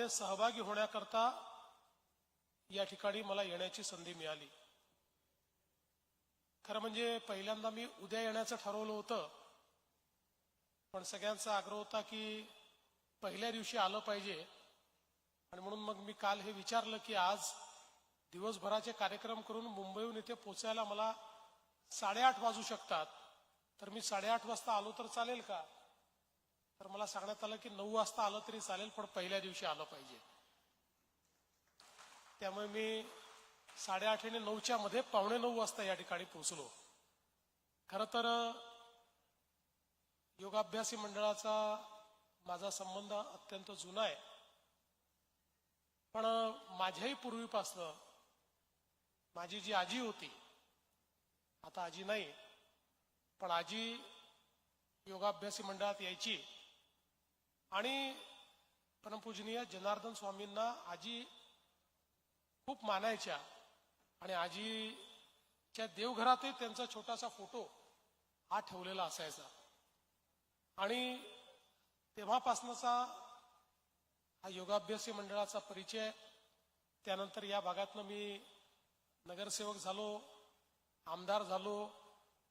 यामध्ये सहभागी होण्याकरता या ठिकाणी मला येण्याची संधी मिळाली. खरं म्हणजे पहिल्यांदा मी उद्या येण्याचं ठरवलं होतं पण सगळ्यांचा आग्रह होता की पहिल्या दिवशी आलं पाहिजे. आणि म्हणून मग मी काल हे विचारलं की आज दिवसभराचे कार्यक्रम करून मुंबईहून इथे पोचायला मला साडेआठ वाजू शकतात. तर मी साडेआठ वाजता आलो तर चालेल का? तर मला सांगण्यात आलं की नऊ वाजता आलं तरी चालेल पण पहिल्या दिवशी आलं पाहिजे. त्यामुळे मी साडेआठ आणि नऊच्या मध्ये पावणे नऊ वाजता या ठिकाणी पोहोचलो. खर तर योगाभ्यासी मंडळाचा माझा संबंध अत्यंत जुना आहे. पण माझ्याही पूर्वीपासनं माझी जी आजी होती आता आजी नाही पण आजी योगाभ्यासी मंडळात यायची आणि परमपूजनीय जनार्दन स्वामींना आजी खूप मानायच्या आणि आजीच्या देवघरातही त्यांचा छोटासा फोटो हा ठेवलेला असायचा. आणि तेव्हापासूनचा हा योगाभ्यासी मंडळाचा परिचय त्यानंतर या भागातनं मी नगरसेवक झालो आमदार झालो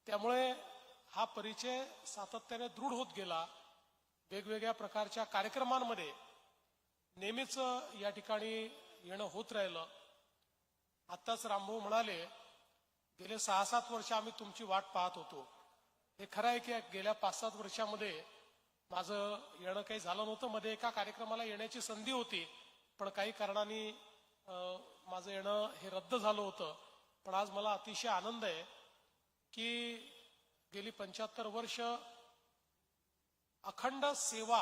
त्यामुळे हा परिचय सातत्याने दृढ होत गेला. वेगवेगळ्या प्रकारच्या कार्यक्रमांमध्ये नेहमीच या ठिकाणी येणं होत राहिलं. आत्ताच रामभाऊ म्हणाले गेले सहा सात वर्ष आम्ही तुमची वाट पाहत होतो. हे खरं आहे की गेल्या पाच सात वर्षामध्ये माझं येणं काही झालं नव्हतं. मध्ये एका कार्यक्रमाला येण्याची संधी होती पण काही कारणाने माझं येणं हे रद्द झालं होतं. पण आज मला अतिशय आनंद आहे की गेली पंच्याहत्तर वर्ष अखंड सेवा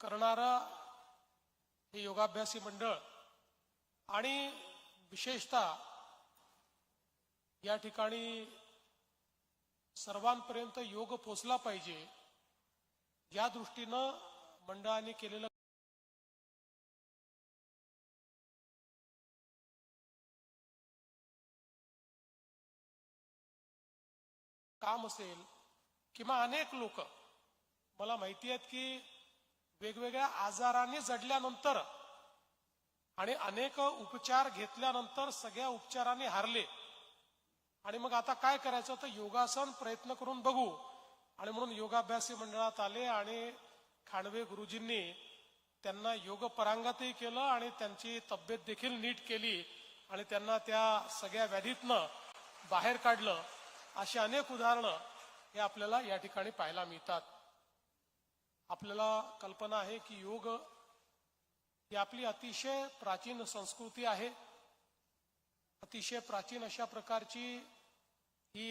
करणारं हे योगाभ्यासी मंडळ आणि विशेषतः या ठिकाणी सर्वांपर्यंत योग पोचला पाहिजे या दृष्टीनं मंडळाने केलेलं काम असेल किंवा अनेक लोक मला माहिती आहेत की वेगवेगळ्या आजारांनी जडल्यानंतर आणि अनेक उपचार घेतल्यानंतर सगळ्या उपचारांनी हारले. आणि मग आता काय करायचं? तर योगासन प्रयत्न करून बघू. आणि म्हणून योगाभ्यासी मंडळात आले आणि खांडवे गुरुजींनी त्यांना योग परांगतही केलं आणि त्यांची तब्येत देखील नीट केली आणि त्यांना त्या सगळ्या व्याधीतनं बाहेर काढलं. अशी अनेक उदाहरणं हे आपल्याला या ठिकाणी पाहायला मिळतात. आपल्याला कल्पना आहे की योग ही आपली अतिशय प्राचीन संस्कृती आहे. अतिशय प्राचीन अशा प्रकारची ही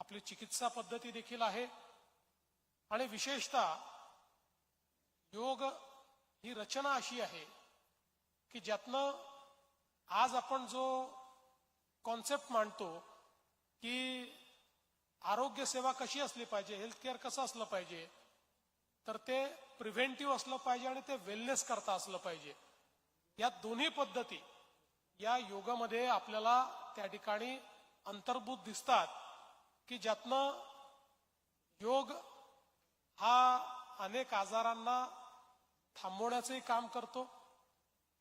आपली चिकित्सा पद्धती देखील आहे. आणि विशेषतः योग ही रचना अशी आहे की ज्यातनं आज आपण जो कॉन्सेप्ट मांडतो की आरोग्य सेवा कशी असली पाहिजे हेल्थ केअर कसं असलं पाहिजे तर ते प्रिव्हेंटिव्ह असलं पाहिजे आणि ते वेलनेस करता असलं पाहिजे. या दोन्ही पद्धती या योगामध्ये आपल्याला त्या ठिकाणी अंतर्भूत दिसतात की ज्यातनं योग हा अनेक आजारांना थांबवण्याचंही काम करतो.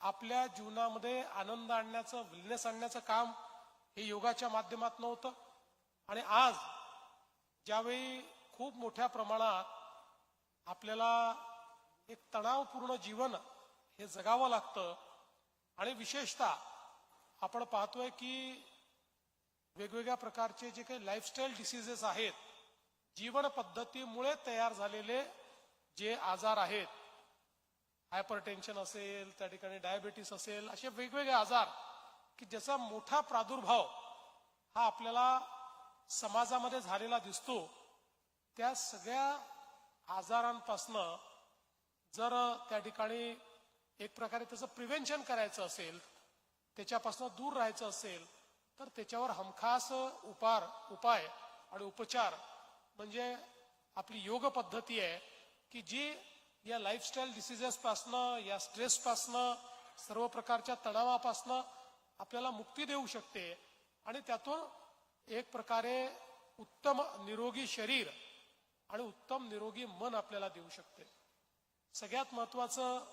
आपल्या जीवनामध्ये आनंद आणण्याचं विलनेस आणण्याचं काम हे योगाच्या माध्यमातून होतं. आणि आज ज्यावेळी खूप मोठ्या प्रमाणात आपल्याला एक तणावपूर्ण जीवन हे जगावं लागतं. आणि विशेषतः आपण पाहतोय की वेगवेगळ्या प्रकारचे जे काही लाईफस्टाईल डिसिजेस आहेत जीवन पद्धतीमुळे तयार झालेले जे आजार आहेत हायपर टेन्शन असेल त्या ठिकाणी डायबेटीस असेल असे वेगवेगळे आजार की ज्याचा मोठा प्रादुर्भाव हा आपल्याला समाजामध्ये झालेला दिसतो. त्या सगळ्या आजारांपासनं जर त्या ठिकाणी एक प्रकारे त्याचं प्रिव्हेन्शन करायचं असेल त्याच्यापासून दूर राहायचं असेल तर त्याच्यावर हमखास उपार उपाय आणि उपचार म्हणजे आपली योग पद्धती आहे की जी या लाईफस्टाईल डिसिजेसपासनं या स्ट्रेसपासनं सर्व प्रकारच्या तणावापासनं आपल्याला मुक्ती देऊ शकते. आणि त्यातून एक प्रकारे उत्तम निरोगी शरीर आणि उत्तम निरोगी मन आपल्याला देऊ शकते. सगळ्यात महत्वाचं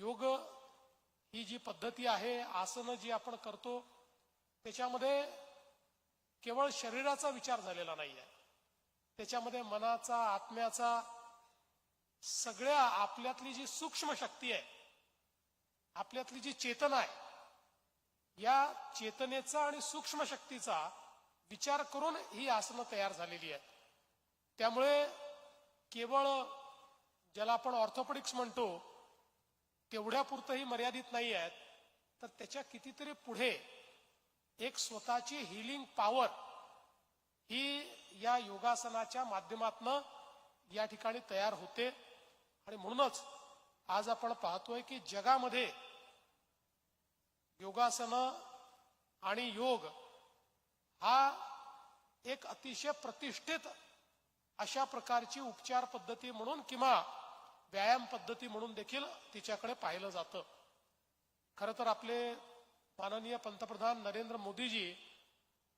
योग ही जी पद्धती आहे आसनं जी आपण करतो त्याच्यामध्ये केवळ शरीराचा विचार झालेला नाही आहे त्याच्यामध्ये मनाचा आत्म्याचा सगळ्या आपल्यातली जी सूक्ष्म शक्ती आहे आपल्यातली जी चेतना आहे या चेतनेचा आणि सूक्ष्म शक्तीचा विचार करून ही आसनं तयार झालेली आहेत. त्यामुळे केवळ ज्याला आपण ऑर्थोपेडिक्स म्हणतो तेवढ्यापुरतंही मर्यादित नाही आहेत तर त्याच्या कितीतरी पुढे एक स्वतःची हिलिंग पॉवर ही या योगासनाच्या माध्यमातनं या ठिकाणी तयार होते. आणि म्हणूनच आज आपण पाहतोय की जगामध्ये योगासनं आणि योग हा एक अतिशय प्रतिष्ठित अशा प्रकारची उपचार पद्धती म्हणून किंवा व्यायाम पद्धती म्हणून देखील तिच्याकडे पाहिलं जातं. खरं तर आपले माननीय पंतप्रधान नरेंद्र मोदीजी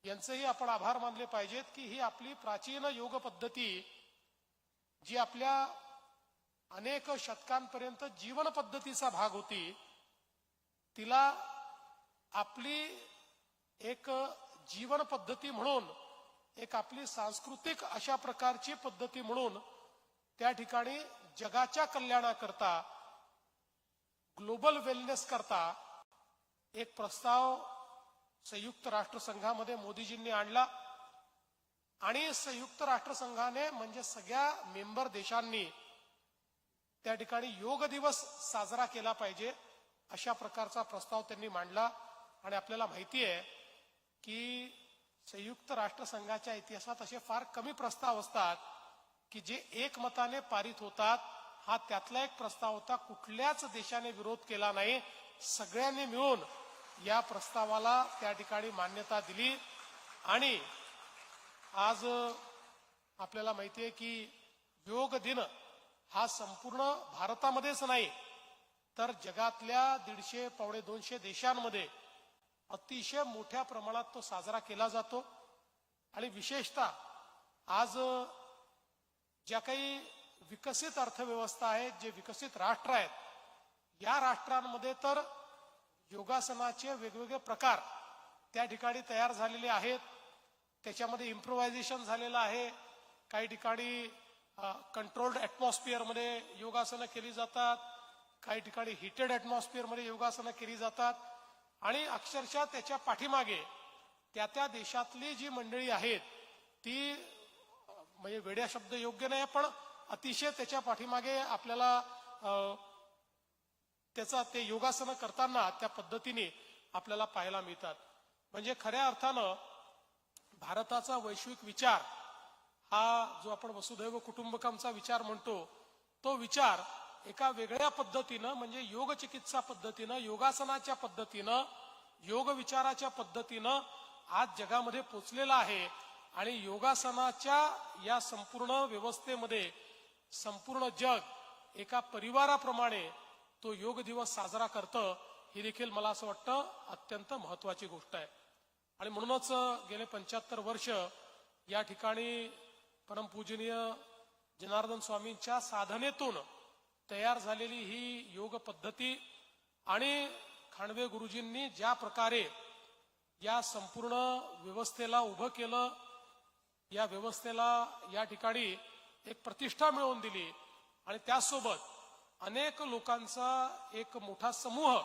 यांचेही आपण आभार मानले पाहिजेत की ही आपली प्राचीन योग पद्धती जी आपल्या अनेक शतकांपर्यंत जीवन पद्धतीचा भाग होती तिला आपली एक जीवन पद्धती म्हणून एक आपली सांस्कृतिक अशा प्रकारची पद्धती म्हणून त्या ठिकाणी जगाच्या कल्याणाकरता ग्लोबल वेलनेस करता एक प्रस्ताव संयुक्त राष्ट्रसंघामध्ये मोदीजींनी आणला. आणि संयुक्त राष्ट्रसंघाने म्हणजे सगळ्या मेंबर देशांनी त्या ठिकाणी योग दिवस साजरा केला पाहिजे अशा प्रकारचा प्रस्ताव त्यांनी मांडला. आणि आपल्याला माहिती आहे की संयुक्त राष्ट्रसंघाच्या इतिहासात असे फार कमी प्रस्ताव असतात की जे एकमताने पारित होतात हा त्यातला एक प्रस्ताव होता कुठल्याच देशाने विरोध केला नाही. सगळ्यांनी मिळून या प्रस्तावाला त्या ठिकाणी मान्यता दिली. आणि आज आपल्याला माहिती आहे की योग दिन हा संपूर्ण भारतामध्येच नाही तर जगातल्या दीडशे पावणे दोनशे देशांमध्ये अतिशय मोठ्या प्रमाणात तो साजरा केला जातो. आणि विशेषतः आज ज्या काही विकसित अर्थव्यवस्था आहेत जे विकसित राष्ट्र आहेत या राष्ट्रांमध्ये तर योगासनाचे वेगवेगळे प्रकार त्या ठिकाणी तयार झालेले आहेत. त्याच्यामध्ये इम्प्रोव्हायझेशन झालेलं आहे. काही ठिकाणी कंट्रोल्ड ॲटमॉस्फिअरमध्ये योगासनं केली जातात. काही ठिकाणी हिटेड ॲटमॉस्फिअरमध्ये योगासनं केली जातात. आणि अक्षरशः त्याच्या पाठीमागे त्या त्या देशातली जी मंडळी आहेत ती म्हणजे वेड्या शब्द योग्य नाही पण अतिशय त्याच्या पाठीमागे आपल्याला त्याचा ते योगासनं करताना त्या पद्धतीने आपल्याला पाहायला मिळतात. म्हणजे खऱ्या अर्थानं भारताचा वैश्विक विचार हा जो आपण वसुधैव कुटुंबकमचा विचार म्हणतो तो विचार एका वेगळ्या पद्धतीनं म्हणजे योग चिकित्सा पद्धतीनं योगासनाच्या पद्धतीनं योग विचाराच्या पद्धतीनं आज जगामध्ये पोचलेला आहे. आणि योगासनाच्या या संपूर्ण व्यवस्थेमध्ये संपूर्ण जग एका परिवाराप्रमाणे तो योग दिवस साजरा करतं ही देखील मला असं वाटतं अत्यंत महत्वाची गोष्ट आहे. आणि म्हणूनच गेले पंच्याहत्तर वर्ष या ठिकाणी परमपूजनीय जनार्दन स्वामींच्या साधनेतून तयार झालेली ही योग पद्धती आणि खांडवे गुरुजींनी ज्या प्रकारे या संपूर्ण व्यवस्थेला उभं केलं या व्यवस्थेला या ठिकाणी एक प्रतिष्ठा मिळवून दिली आणि त्यासोबत अनेक लोकांचा एक मोठा समूह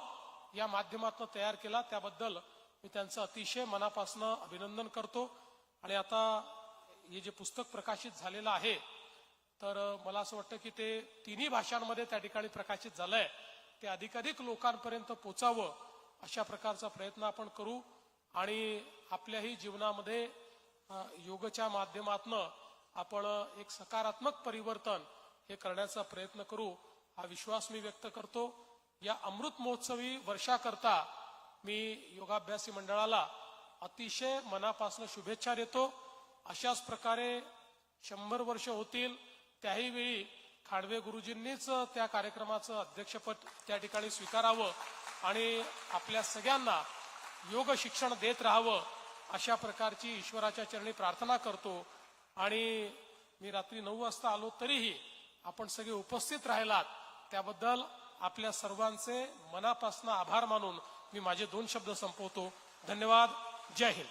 या माध्यमातून तयार केला. त्याबद्दल मी त्यांचं अतिशय मनापासून अभिनंदन करतो. आणि आता हे जे पुस्तक प्रकाशित झालेलं आहे तर मला असं वाटतं की ते तिन्ही भाषांमध्ये त्या ठिकाणी प्रकाशित झालंय. ते अधिकाधिक लोकांपर्यंत पोचावं अशा प्रकारचा प्रयत्न आपण करू आणि आपल्याही जीवनामध्ये योगच्या माध्यमातनं आपण एक सकारात्मक परिवर्तन हे करण्याचा प्रयत्न करू. हा विश्वास मी व्यक्त करतो. या अमृत महोत्सवी वर्षाकरता मी योगाभ्यासी मंडळाला अतिशय मनापासून शुभेच्छा देतो. अशाच प्रकारे शंभर वर्ष होतील. त्याही वेळी खाडवे गुरुजींनीच त्या कार्यक्रमाचं अध्यक्षपद त्या ठिकाणी स्वीकारावं आणि आपल्या सगळ्यांना योग शिक्षण देत राहावं अशा प्रकारची ईश्वराच्या चरणी प्रार्थना करतो. आणि मी रात्री नऊ वाजता आलो तरीही आपण सगळे उपस्थित राहिलात. त्याबद्दल आपल्या सर्वांचे मनापासून आभार मानून मी माझे दोन शब्द संपवतो. धन्यवाद. जय हिंद.